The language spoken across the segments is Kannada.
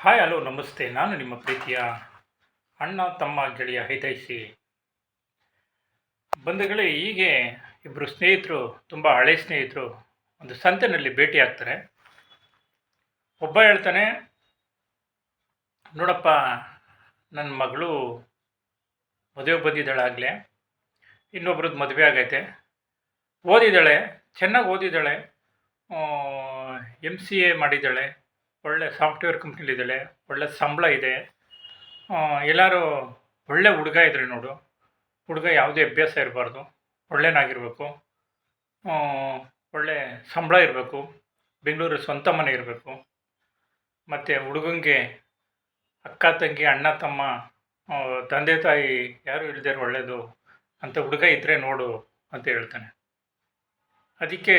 ಹಾಯ್ ಹಲೋ ನಮಸ್ತೆ. ನಾನು ನಿಮ್ಮ ಪ್ರೀತಿಯ ಅಣ್ಣ, ತಮ್ಮ, ಗೆಳೆಯ ಹೈತೈಸಿ ಬಂಧುಗಳೇ, ಹೀಗೆ ಇಬ್ಬರು ಸ್ನೇಹಿತರು, ತುಂಬ ಹಳೆ ಸ್ನೇಹಿತರು ಒಂದು ಸಂತೆನಲ್ಲಿ ಭೇಟಿಯಾಗ್ತಾರೆ ಒಬ್ಬ ಹೇಳ್ತಾನೆ, ನೋಡಪ್ಪ ನನ್ನ ಮಗಳು ಮದುವೆ ಬಂದಿದ್ದಾಳಾಗಲೇ ಇನ್ನೊಬ್ರದ್ದು ಮದುವೆ ಆಗೈತೆ. ಓದಿದ್ದಾಳೆ, ಚೆನ್ನಾಗಿ ಓದಿದ್ದಾಳೆ. ಎಂ ಸಿ ಎ ಮಾಡಿದ್ದಾಳೆ. ಒಳ್ಳೆ ಸಾಫ್ಟ್ವೇರ್ ಕಂಪ್ನಿಲಿದ್ದಾಳೆ ಒಳ್ಳೆ ಸಂಬಳ ಇದೆ. ಎಲ್ಲರೂ ಒಳ್ಳೆ ಹುಡುಗ ಇದ್ರೆ ನೋಡು, ಹುಡುಗ ಯಾವುದೇ ಅಭ್ಯಾಸ ಇರಬಾರ್ದು, ಒಳ್ಳೆನಾಗಿರಬೇಕು. ಒಳ್ಳೆ ಸಂಬಳ ಇರಬೇಕು, ಬೆಂಗಳೂರು ಸ್ವಂತ ಮನೆ ಇರಬೇಕು. ಮತ್ತು ಹುಡುಗಂಗೆ ಅಕ್ಕ, ತಂಗಿ, ಅಣ್ಣ, ತಮ್ಮ ತಂದೆ, ತಾಯಿ ಯಾರು ಇಲ್ಲದೆ ಒಳ್ಳೆಯದು ಅಂತ ಹುಡುಗ ಇದ್ದರೆ ನೋಡು ಅಂತ ಹೇಳ್ತಾನೆ. ಅದಕ್ಕೆ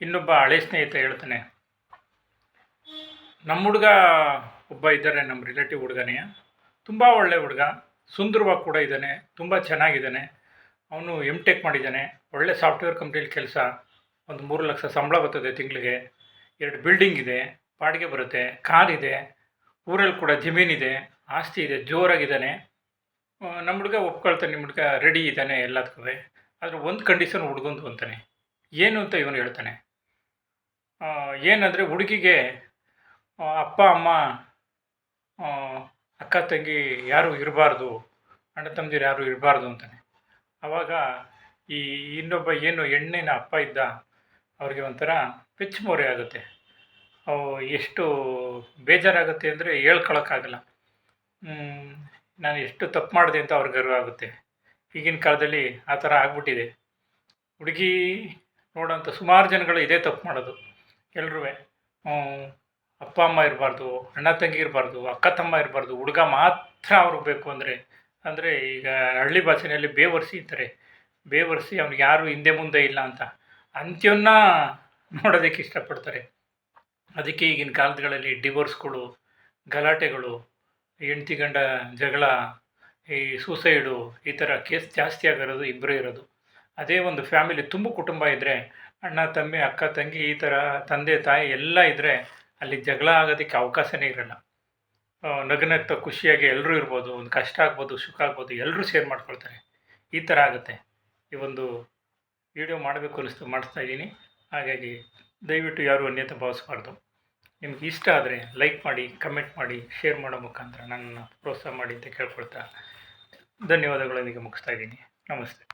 ಇನ್ನೊಬ್ಬ ಹಳೆ ಸ್ನೇಹಿತ ಹೇಳ್ತಾನೆ ನಮ್ಮ ಹುಡುಗ ಒಬ್ಬ ಇದ್ದಾರೆ ನಮ್ಮ ರಿಲೇಟಿವ್ ಹುಡುಗನೇ. ತುಂಬ ಒಳ್ಳೆ ಹುಡುಗ, ಸುಂದರವಾಗಿ ಕೂಡ ಇದ್ದಾನೆ ತುಂಬ ಚೆನ್ನಾಗಿದ್ದಾನೆ ಅವನು ಎಂ ಟೆಕ್ ಮಾಡಿದ್ದಾನೆ ಒಳ್ಳೆ ಸಾಫ್ಟ್ವೇರ್ ಕಂಪ್ನಿಲಿ ಕೆಲಸ. ಒಂದು ಮೂರು ಲಕ್ಷ ಸಂಬಳ ಬರ್ತದೆ ತಿಂಗಳಿಗೆ. ಎರಡು ಬಿಲ್ಡಿಂಗ್ ಇದೆ, ಬಾಡಿಗೆ ಬರುತ್ತೆ, ಕಾರ್ ಇದೆ, ಊರಲ್ಲಿ ಕೂಡ ಜಮೀನಿದೆ ಆಸ್ತಿ ಇದೆ ಜೋರಾಗಿದ್ದಾನೆ ನಮ್ಮ ಹುಡುಗ ಒಪ್ಕೊಳ್ತಾನೆ ನಿಮ್ಮ ಹುಡುಗ ರೆಡಿ ಇದ್ದಾನೆ ಎಲ್ಲದಕ್ಕೂ ಆದರೆ ಒಂದು ಕಂಡೀಷನ್ ಹುಡುಗಂದು ಅಂತಾನೆ. ಏನು ಅಂತ ಇವನು ಹೇಳ್ತಾನೆ. ಏನಂದರೆ ಹುಡುಗಿಗೆ ಅಪ್ಪ, ಅಮ್ಮ ಅಕ್ಕ, ತಂಗಿ ಯಾರೂ ಇರಬಾರ್ದು, ಅಣ್ಣ, ತಮ್ಮದಿರು ಯಾರೂ ಇರಬಾರ್ದು ಅಂತಾನೆ. ಆವಾಗ ಈ ಇನ್ನೊಬ್ಬ ಏನು ಹೆಣ್ಣಿನ ಅಪ್ಪ ಇದ್ದ, ಅವ್ರಿಗೆ ಒಂಥರ ಪೆಚ್ಚುಮೋರೆ ಆಗುತ್ತೆ. ಅವು ಎಷ್ಟು ಬೇಜಾರಾಗುತ್ತೆ ಅಂದರೆ ಹೇಳ್ಕೊಳಕ್ಕಾಗಲ್ಲ. ನಾನು ಎಷ್ಟು ತಪ್ಪು ಮಾಡಿದೆ ಅಂತ ಅವ್ರಿಗೆ ಗರ್ವ ಆಗುತ್ತೆ. ಈಗಿನ ಕಾಲದಲ್ಲಿ ಆ ಥರ ಆಗ್ಬಿಟ್ಟಿದೆ. ಹುಡುಗಿ ನೋಡೋಂಥ ಸುಮಾರು ಜನಗಳು ಇದೇ ತಪ್ಪು ಮಾಡೋದು. ಎಲ್ರೂ ಅಪ್ಪ ಅಮ್ಮ ಇರಬಾರ್ದು, ಅಣ್ಣ ತಂಗಿ ಇರಬಾರ್ದು, ಅಕ್ಕ ತಮ್ಮ ಇರಬಾರ್ದು, ಹುಡುಗ ಮಾತ್ರ ಅವ್ರಿಗೆ ಬೇಕು ಅಂದರೆ ಅಂದರೆ ಈಗ ಹಳ್ಳಿ ಭಾಷೆಯಲ್ಲಿ ಬೇವರ್ಸಿ ಇರ್ತಾರೆ ಬೇವರ್ಸಿ ಅವ್ನಿಗೆ ಯಾರು ಹಿಂದೆ ಮುಂದೆ ಇಲ್ಲ ಅಂತ. ಅಂತ್ಯವನ್ನ ನೋಡೋದಕ್ಕೆ ಇಷ್ಟಪಡ್ತಾರೆ. ಅದಕ್ಕೆ ಈಗಿನ ಕಾಲದಗಳಲ್ಲಿ ಡಿವೋರ್ಸ್ಗಳು, ಗಲಾಟೆಗಳು, ಹೆಂಡ್ತಿ ಗಂಡ ಜಗಳ, ಈ ಸೂಸೈಡು ಈ ಥರ ಕೇಸ್ ಜಾಸ್ತಿ ಆಗಿರೋದು ಇಬ್ಬರೇ ಇರೋದು. ಅದೇ ಒಂದು ಫ್ಯಾಮಿಲಿ ತುಂಬ ಕುಟುಂಬ ಇದ್ದರೆ ಅಣ್ಣ, ತಮ್ಮಿ, ಅಕ್ಕ, ತಂಗಿ ಈ ಥರ ತಂದೆ, ತಾಯಿ ಎಲ್ಲ ಇದ್ದರೆ ಅಲ್ಲಿ ಜಗಳ ಆಗೋದಕ್ಕೆ ಅವಕಾಶನೇ ಇರಲ್ಲ. ನಗನತ್ತ ಖುಷಿಯಾಗಿ ಎಲ್ಲರೂ ಇರ್ಬೋದು, ಒಂದು ಕಷ್ಟ ಆಗ್ಬೋದು, ಸುಖ ಆಗ್ಬೋದು ಎಲ್ಲರೂ ಶೇರ್ ಮಾಡ್ಕೊಳ್ತಾರೆ. ಈ ಥರ ಆಗುತ್ತೆ. ಈ ಒಂದು ವಿಡಿಯೋ ಮಾಡಬೇಕು ಅನಿಸ್ತು ಮಾಡಿಸ್ತಾ ಇದ್ದೀನಿ. ಹಾಗಾಗಿ ದಯವಿಟ್ಟು ಯಾರು ಅನ್ಯತೆ ಭಾವಿಸ್ಬಾರ್ದು. ನಿಮ್ಗೆ ಇಷ್ಟ ಆದರೆ ಲೈಕ್ ಮಾಡಿ ಕಮೆಂಟ್ ಮಾಡಿ ಶೇರ್ ಮಾಡೋ ಮುಖಾಂತರ ನನ್ನನ್ನು ಪ್ರೋತ್ಸಾಹ ಮಾಡಿ ಅಂತ ಕೇಳ್ಕೊಳ್ತಾ ಧನ್ಯವಾದಗಳೊಂದಿಗೆ ಮುಗಿಸ್ತಾ ಇದ್ದೀನಿ. ನಮಸ್ತೆ.